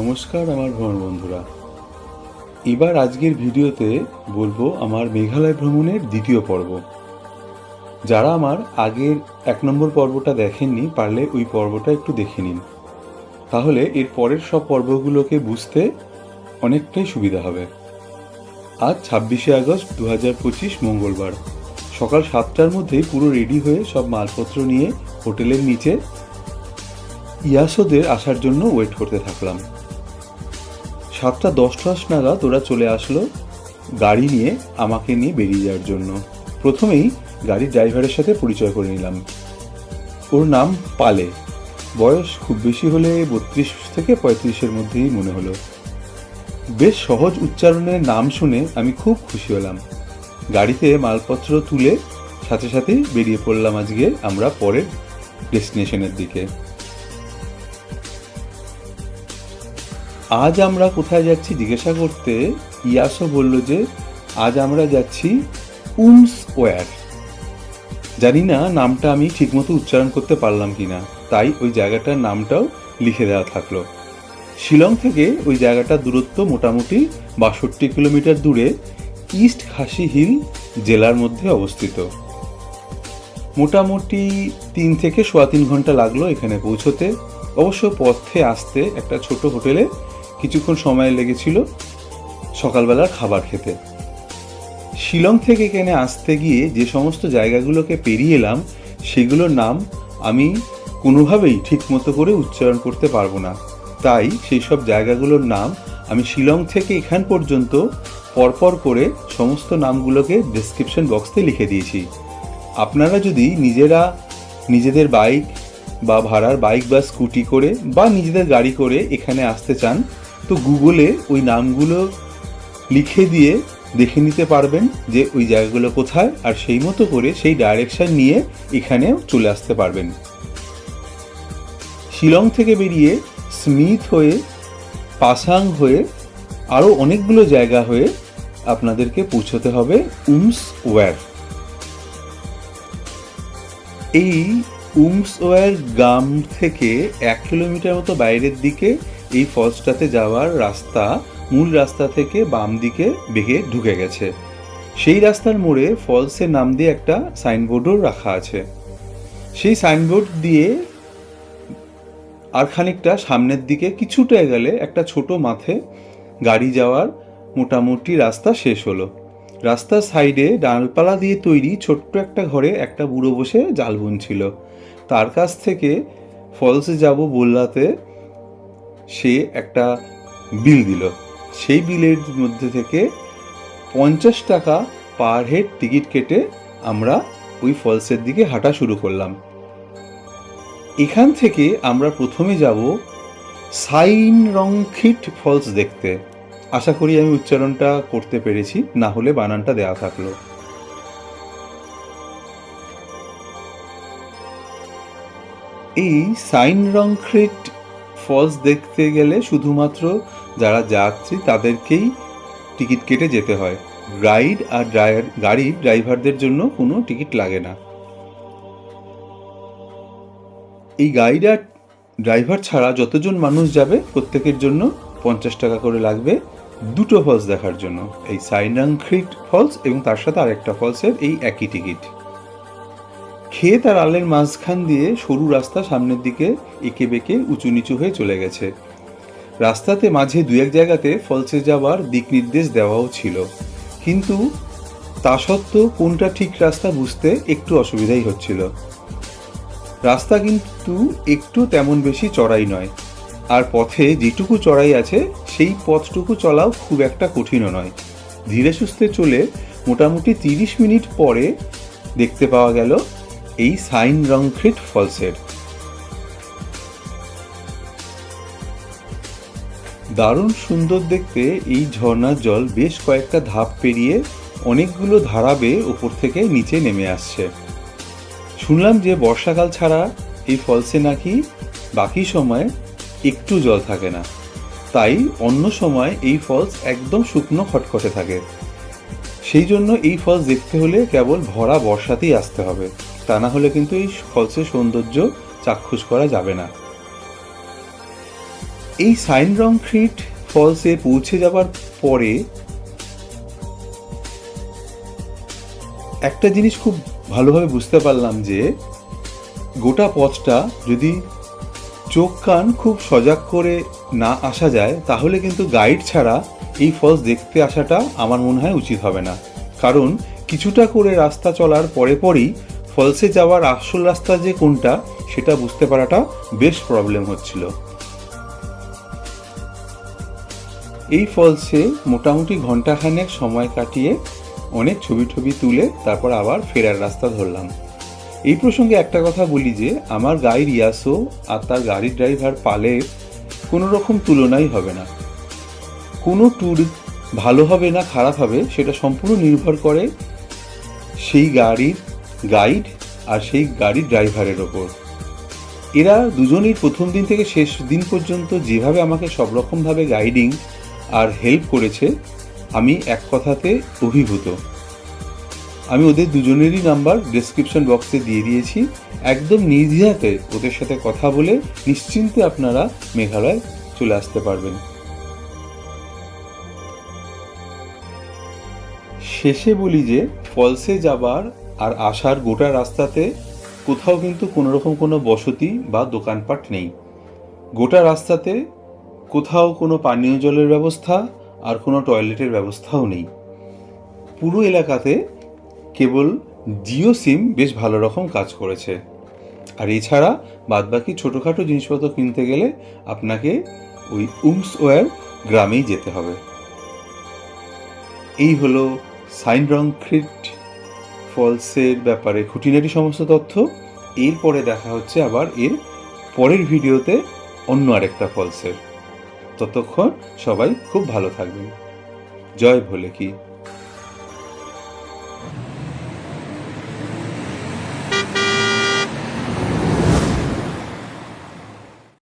নমস্কার আমার ভ্রমণ বন্ধুরা। এবার আজকের ভিডিওতে বলব আমার মেঘালয় ভ্রমণের দ্বিতীয় পর্ব। যারা আমার আগের এক নম্বর পর্বটা দেখেননি, পারলে ওই পর্বটা একটু দেখে নিন। তাহলে এর পরের সব পর্বগুলোকে বুঝতে অনেকটাই সুবিধা হবে। আজ ছাব্বিশে আগস্ট দু হাজার পঁচিশ মঙ্গলবার। সকাল সাতটার মধ্যেই পুরো রেডি হয়ে সব মালপত্র নিয়ে হোটেলের নিচে ইয়াসোদের আসার জন্য ওয়েট করতে থাকলাম। সাতটা দশটা নাগাদ ওরা চলে আসলো গাড়ি নিয়ে আমাকে নিয়ে বেরিয়ে যাওয়ার জন্য। প্রথমেই গাড়ির ড্রাইভারের সাথে পরিচয় করে নিলাম। ওর নাম পালে। বয়স খুব বেশি হলে বত্রিশ থেকে পঁয়ত্রিশের মধ্যেই মনে হলো। বেশ সহজ উচ্চারণের নাম শুনে আমি খুব খুশি হলাম। গাড়িতে মালপত্র তুলে সাথে সাথেই বেরিয়ে পড়লাম আজকে আমরা পরের ডেস্টিনেশনের দিকে। আজ আমরা কোথায় যাচ্ছি জিজ্ঞাসা করতে ইয়াসও বলল যে, আজ আমরা যাচ্ছি উমস ওয়ার জানি না নামটা আমি ঠিকমতো উচ্চারণ করতে পারলাম কিনা, তাই ওই জায়গাটার নামটাও লিখে দেওয়া থাকল। শিলং থেকে ওই জায়গাটার দূরত্ব মোটামুটি বাষট্টি কিলোমিটার দূরে ইস্ট খাসি হিল জেলার মধ্যে অবস্থিত। মোটামুটি তিন থেকে সোয়া তিন ঘণ্টা লাগল এখানে পৌঁছতে। অবশ্য পথে আসতে একটা ছোট হোটেলে কিছুক্ষণ সময় লেগেছিল সকালবেলার খাবার খেতে। শিলং থেকে এখানে আসতে গিয়ে যে সমস্ত জায়গাগুলোকে পেরিয়ে এলাম, সেগুলোর নাম আমি কোনোভাবেই ঠিক মতো করে উচ্চারণ করতে পারব না। তাই সেই সব জায়গাগুলোর নাম আমি শিলং থেকে এখান পর্যন্ত পরপর করে সমস্ত নামগুলোকে ডেসক্রিপশন বক্সে লিখে দিয়েছি। আপনারা যদি নিজেরা নিজেদের বাইক বা ভাড়ার বাইক বা স্কুটি করে বা নিজেদের গাড়ি করে এখানে আসতে চান তো গুগলে ওই নামগুলো লিখে দিয়ে দেখে নিতে পারবেন যে ওই জায়গাগুলো কোথায় আর সেই মতো করে সেই ডাইরেকশান নিয়ে এখানেও চলে আসতে পারবেন। শিলং থেকে বেরিয়ে স্মিথ হয়ে পাসাং হয়ে আরও অনেকগুলো জায়গা হয়ে আপনাদেরকে পৌঁছতে হবে উমস ওয়্যার এই উমসওয়ার গ্রাম থেকে এক কিলোমিটার মতো বাইরের দিকে এই ফলসটাতে যাওয়ার রাস্তা মূল রাস্তা থেকে বাম দিকে বেগে ঢুকে গেছে। সেই রাস্তার মোড়ে ফলসের নাম দিয়ে একটা সাইনবোর্ডও রাখা আছে। সেই সাইনবোর্ড দিয়ে আর খানিকটা সামনের দিকে কিছুটা গেলে একটা ছোট মাঠে গাড়ি যাওয়ার মোটামুটি রাস্তা শেষ হলো। রাস্তার সাইডে ডালপালা দিয়ে তৈরি ছোট্ট একটা ঘরে একটা বুড়ো বসে জাল বুনছিল। তার কাছ থেকে ফলসে যাব বললাতে সে একটা বিল দিল। সেই বিলের মধ্যে থেকে পঞ্চাশ টাকা পার হেড টিকিট কেটে আমরা ওই ফলসের দিকে হাঁটা শুরু করলাম। এখান থেকে আমরা প্রথমে যাব সাইন রংখিট ফলস দেখতে। আশা করি আমি উচ্চারণটা করতে পেরেছি, না হলে বানানটা দেওয়া থাকল। এই সাইন রংখ্রিট ফলস দেখতে গেলে শুধুমাত্র যারা যাত্রী তাদেরকেই টিকিট কেটে যেতে হয়। রাইড আর গাড়ির ড্রাইভারদের জন্য কোনো টিকিট লাগে না। এই গাইড আর ড্রাইভার ছাড়া যতজন মানুষ যাবে, প্রত্যেকের জন্য পঞ্চাশ টাকা করে লাগবে দুটো ফলস দেখার জন্য। এই সাইনাংখ্রিট ফলস এবং তার সাথে আরেকটা ফলসের এই একই টিকিট। ক্ষেত আর আলের মাঝখান দিয়ে সরু রাস্তা সামনের দিকে এঁকে বেঁকে উঁচু নিচু হয়ে চলে গেছে। রাস্তাতে মাঝে দু এক জায়গাতে ফলসে যাওয়ার দিক নির্দেশ দেওয়াও ছিল। কিন্তু তা সত্ত্বেও কোনটা ঠিক রাস্তা বুঝতে একটু অসুবিধাই হচ্ছিল। রাস্তা কিন্তু একটু তেমন বেশি চড়াই নয়। আর পথে যেটুকু চড়াই আছে, সেই পথটুকু চলাও খুব একটা কঠিনও নয়। ধীরে সুস্থে চলে মোটামুটি তিরিশ মিনিট পরে দেখতে পাওয়া গেল এই সাইন রংখ্রিট ফলসের। দারুণ সুন্দর দেখতে এই ঝর্ণার জল বেশ কয়েকটা ধাপ পেরিয়ে অনেকগুলো ধারা বেয়ে উপর থেকে নিচে নেমে আসছে। শুনলাম যে বর্ষাকাল ছাড়া এই ফলসে নাকি বাকি সময় একটু জল থাকে না। তাই অন্য সময় এই ফলস একদম শুকনো খটখটে থাকে। সেই জন্য এই ফলস দেখতে হলে কেবল ভরা বর্ষাতেই আসতে হবে। তা না হলে কিন্তু এই ফলসের সৌন্দর্য চাক্ষুষ করা যাবে না। এই সাইন রং ক্রিট ফলসে পৌঁছে যাওয়ার পরে একটা জিনিস খুব ভালোভাবে বুঝতে পারলাম যে গোটা পথটা যদি চোখ কান খুব সজাগ করে না আসা যায়, তাহলে কিন্তু গাইড ছাড়া এই ফলস দেখতে আসাটা আমার মনে হয় উচিত হবে না। কারণ কিছুটা করে রাস্তা চলার পরে পরেই ফলসে যাওয়ার আসল রাস্তা যে কোনটা, সেটা বুঝতে পারাটা বেশ প্রবলেম হচ্ছিল। এই ফলসে মোটামুটি ঘন্টাখানেক সময় কাটিয়ে অনেক ছবি টবি তুলে তারপর আবার ফেরার রাস্তা ধরলাম। এই প্রসঙ্গে একটা কথা বলি যে, আমার গাইড রিয়াসো আর তার গাড়ির ড্রাইভার পালের কোনো রকম তুলনাই হবে না। কোনো ট্যুর ভালো হবে না খারাপ হবে, সেটা সম্পূর্ণ নির্ভর করে সেই গাড়ির গাইড আর সেই গাড়ির ড্রাইভারের ওপর। এরা দুজনেই প্রথম দিন থেকে শেষ দিন পর্যন্ত যেভাবে আমাকে সব রকমভাবে গাইডিং আর হেল্প করেছে, আমি এক কথাতে অভিভূত। আমি ওদের দুজনেরই নাম্বার ডেসক্রিপশন বক্সে দিয়ে দিয়েছি। একদম নির্দ্বিধাতে ওদের সাথে কথা বলে নিশ্চিন্তে আপনারা মেঘালয় চলে আসতে পারবেন। শেষে বলি যে, ফলসে যাবার আর আসার গোটা রাস্তাতে কোথাও কিন্তু কোনো রকম কোনো বসতি বা দোকানপাট নেই। গোটা রাস্তাতে কোথাও কোনো পানীয় জলের ব্যবস্থা আর কোনো টয়লেটের ব্যবস্থাও নেই। পুরো এলাকাতে কেবল জিও সিম বেশ ভালো রকম কাজ করেছে। আর এছাড়া বাদবাকি ছোটোখাটো জিনিসপত্র কিনতে গেলে আপনাকে ওই উমস ওয়ার গ্রামেই যেতে হবে। এই হলো সাইন রং ক্রিট ফলসের ব্যাপারে খুঁটিনাটি সমস্ত তথ্য। এরপরে দেখা হচ্ছে আবার এর পরের ভিডিওতে অন্য আরেকটা ফলসের। ততক্ষণ সবাই খুব ভালো থাকবেন। জয় ভোলে কি